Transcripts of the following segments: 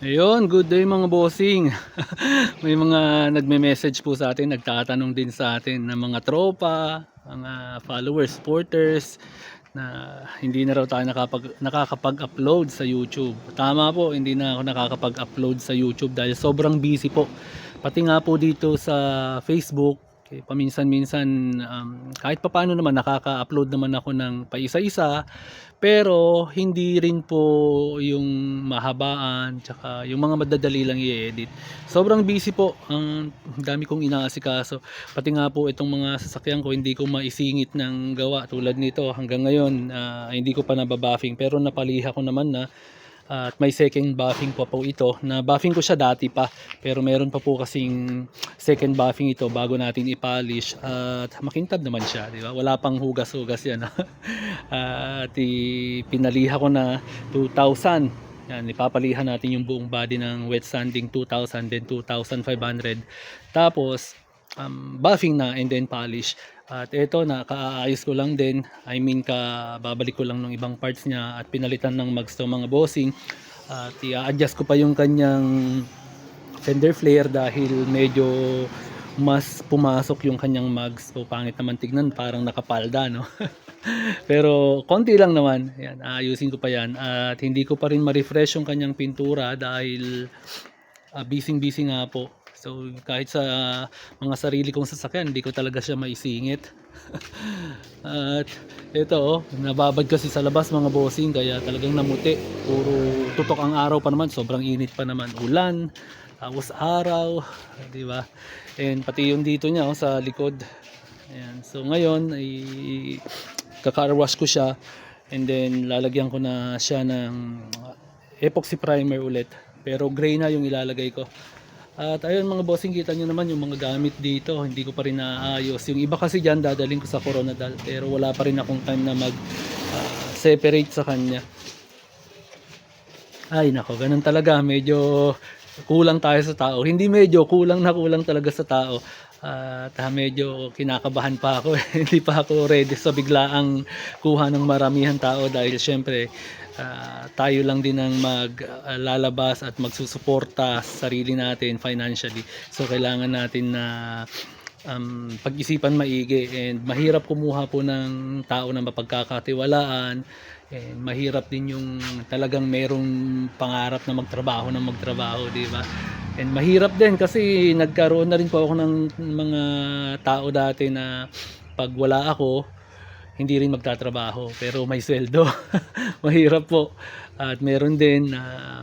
Ayun, good day mga bossing. May mga nagme-message po sa atin, nagtatanong din sa atin ng mga tropa, mga followers, supporters na hindi na raw tayo nakapag, nakakapag-upload sa YouTube. Tama po, hindi na ako nakakapag-upload sa YouTube dahil sobrang busy po. Pati nga po dito sa Facebook, eh, paminsan-minsan um, kahit papaano naman nakaka-upload naman ako ng paisa-isa pero hindi rin po yung mahabaan tsaka yung mga madadali lang i-edit. Sobrang busy po. Ang dami kong inaasikaso. Pati nga po itong mga sasakyan ko hindi ko maisingit ng gawa tulad nito hanggang ngayon ah, hindi ko pa nababuffing pero napaliha ko naman na at may second buffing pa po ito. Na buffing ko siya dati pa pero meron pa po kasing second buffing ito bago natin i-polish. At makintab naman siya di ba? Wala pang hugas-hugas yan at i- pinaliha ko na 2,000 yan ipapalihan natin yung buong body ng wet sanding 2,000 then 2,500 tapos um, buffing na and then polish. At ito na kaaayos ko lang din. I mean ka babalik ko lang ng ibang parts niya at pinalitan ng mags to mga bossing. At i-adjust ko pa yung kanyang fender flare dahil medyo mas pumasok yung kanyang mags so pangit naman tignan parang nakapalda no? Pero konti lang naman. Yan aayusin ko pa yan. At hindi ko pa rin ma-refresh yung kanyang pintura dahil uh, busy busy nga po so kahit sa mga sarili kong sasakyan hindi ko talaga siya maisingit. At ito oh nababad kasi sa labas mga bossing kaya talagang namuti. Puro tutok ang araw pa naman sobrang init pa naman. Ulan tapos araw di ba? And pati yung dito niya oh, sa likod. Ayan. so ngayon ay kaka wash ko siya and then lalagyan ko na siya ng epoxy primer ulit. Pero gray na yung ilalagay ko at ayun mga bossing kita nyo naman yung mga gamit dito. Hindi ko pa rin naayos. Yung iba kasi dyan dadaling ko sa Coronadal pero wala pa rin akong time na mag ah, separate sa kanya. Ay nako ganun talaga. Medyo kulang tayo sa tao. Hindi medyo kulang na kulang talaga sa tao. At ah, medyo kinakabahan pa ako. Hindi pa ako ready sa biglaang kuha ng maramihan tao dahil syempre ah, tayo lang din ang maglalabas at magsusuporta sa sarili natin financially. So kailangan natin na um, pag-isipan maigi and mahirap kumuha po ng tao na mapagkakatiwalaan and mahirap din yung talagang merong pangarap na magtrabaho na magtrabaho di ba? And mahirap din kasi nagkaroon na rin po ako ng mga tao dati na pag wala ako hindi rin magtatrabaho pero may sweldo. Mahirap po. At meron din na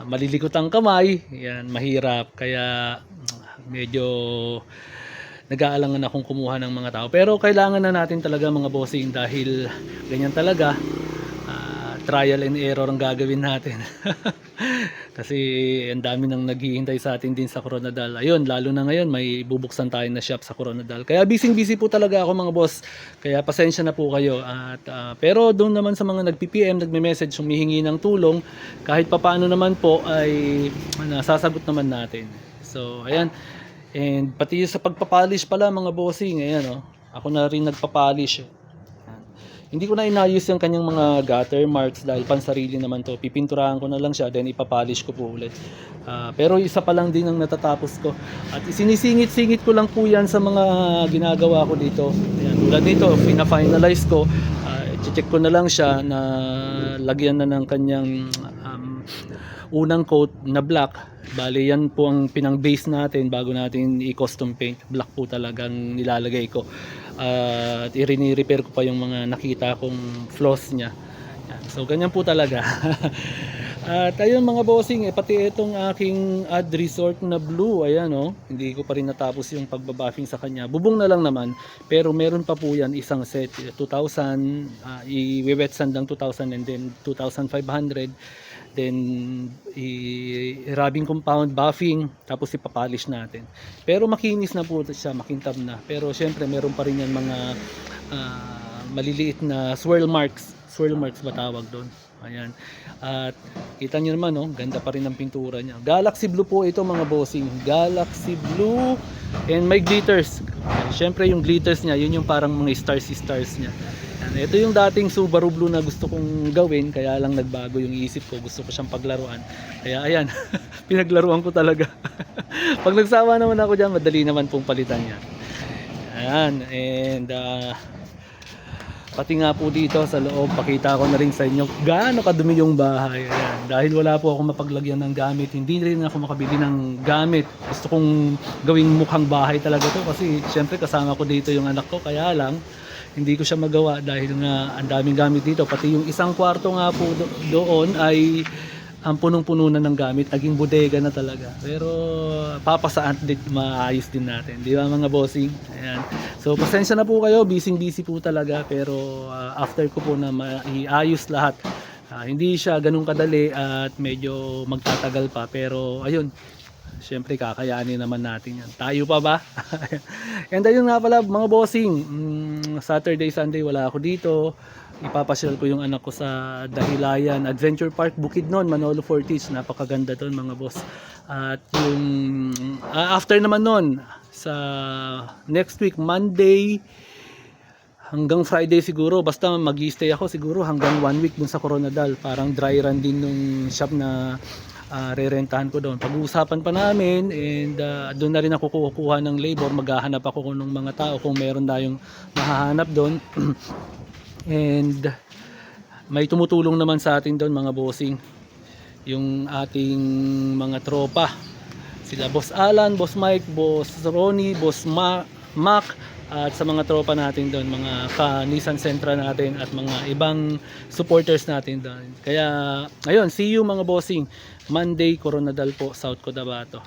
malilikot ang kamay. Yan mahirap. Kaya medyo nag-aalangan akong kumuha ng mga tao. Pero kailangan na natin talaga mga bossing dahil ganyan talaga trial and error ang gagawin natin. Kasi ang dami nang naghihintay sa atin din sa Coronadal. Ayun lalo na ngayon may bubuksan tayo na shop sa Coronadal. Kaya busy busy po talaga ako mga boss. Kaya pasensya na po kayo. At ah, pero doon naman sa mga nag-PPM nagme-message humihingi ng tulong kahit papaano naman po ay nasasagot naman natin. So ayan. And pati sa pagpapolish pala mga bossing, ayan oh. Ako na rin nagpapolish. Hindi ko na inayos yung kanyang mga gutter marks dahil pansarili naman to. Pipinturahan ko na lang siya then ipapolish ko po ulit. Ah, pero isa pa lang din ang natatapos ko. At isinisingit-singit ko lang po yan sa mga ginagawa ko dito. Ayan, tulad nito, pina-finalize ko. Ah, check ko na lang siya na lagyan na ng kanyang um, unang coat na black. Bali yan po ang pinang base natin bago natin i-custom paint. Black po talagang nilalagay ko. At i-repair ko pa yung mga nakita kong flaws niya. Yan. So ganyan po talaga. At ayun mga bossing, eh, pati itong aking ad resort na blue, ayan oh, hindi ko pa rin natapos yung pagbabuffing sa kanya. Bubong na lang naman, pero meron pa po yan isang set, 2,000, uh, i-wet sand ng 2,000 and then 2,500 then i-rubbing compound buffing tapos ipapolish natin. Pero makinis na po siya makintab na. Pero syempre meron pa rin yan mga ah, maliliit na swirl marks. Swirl marks ba tawag doon ayan at kita nyo naman no ganda pa rin ang pintura niya galaxy blue po ito mga bossing galaxy blue and may glitters syempre yung glitters niya yun yung parang mga stars stars niya yan. Ito yung dating Subaru Blue na gusto kong gawin kaya lang nagbago yung isip ko. Gusto ko siyang paglaruan. Kaya ayan, pinaglaruan ko talaga. Pag nagsawa naman ako dyan, madali naman pong palitan yan. Ayan, and ah, pati nga po dito sa loob, pakita ko na rin sa inyo gaano kadumi yung bahay. Ayan, dahil wala po ako mapaglagyan ng gamit, hindi rin ako makabili ng gamit. Gusto kong gawing mukhang bahay talaga to kasi syempre kasama ko dito yung anak ko, kaya lang hindi ko siya magawa dahil nga ang daming gamit dito. Pati yung isang kwarto nga po do- doon ay ang punong-puno na ng gamit, naging bodega na talaga. Pero papasaan din, maayos din natin. Di ba mga bossing? Ayan. So pasensya na po kayo, busy-busy po talaga. Pero ah, after ko po na maiayos lahat, ah, hindi siya ganun kadali at medyo magtatagal pa. Pero ayun, Siyempre kakayanin naman natin yan. Tayo pa ba? And ayun nga pala mga bossing, mm, Saturday, Sunday wala ako dito. Ipapasyal ko yung anak ko sa Dahilayan Adventure Park. Bukidnon, Manolo Fortis. Napakaganda doon mga boss. At yung ah, after naman nun, sa next week, Monday, hanggang Friday siguro basta mag stay ako siguro hanggang one week dun sa Coronadal parang dry run din nung shop na ah, rerentahan ko doon. Pag-uusapan pa namin and ah, doon na rin ako kukuha ng labor. Maghahanap ako ng mga tao kung meron tayong mahahanap doon and may tumutulong naman sa atin doon mga bossing yung ating mga tropa sila Boss Alan, Boss Mike, Boss Ronnie, Boss Ma Mac at sa mga tropa natin doon, mga ka-Nissan Sentra natin at mga ibang supporters natin doon. Kaya, ayun, see you mga bossing. Monday, Coronadal po, South Cotabato.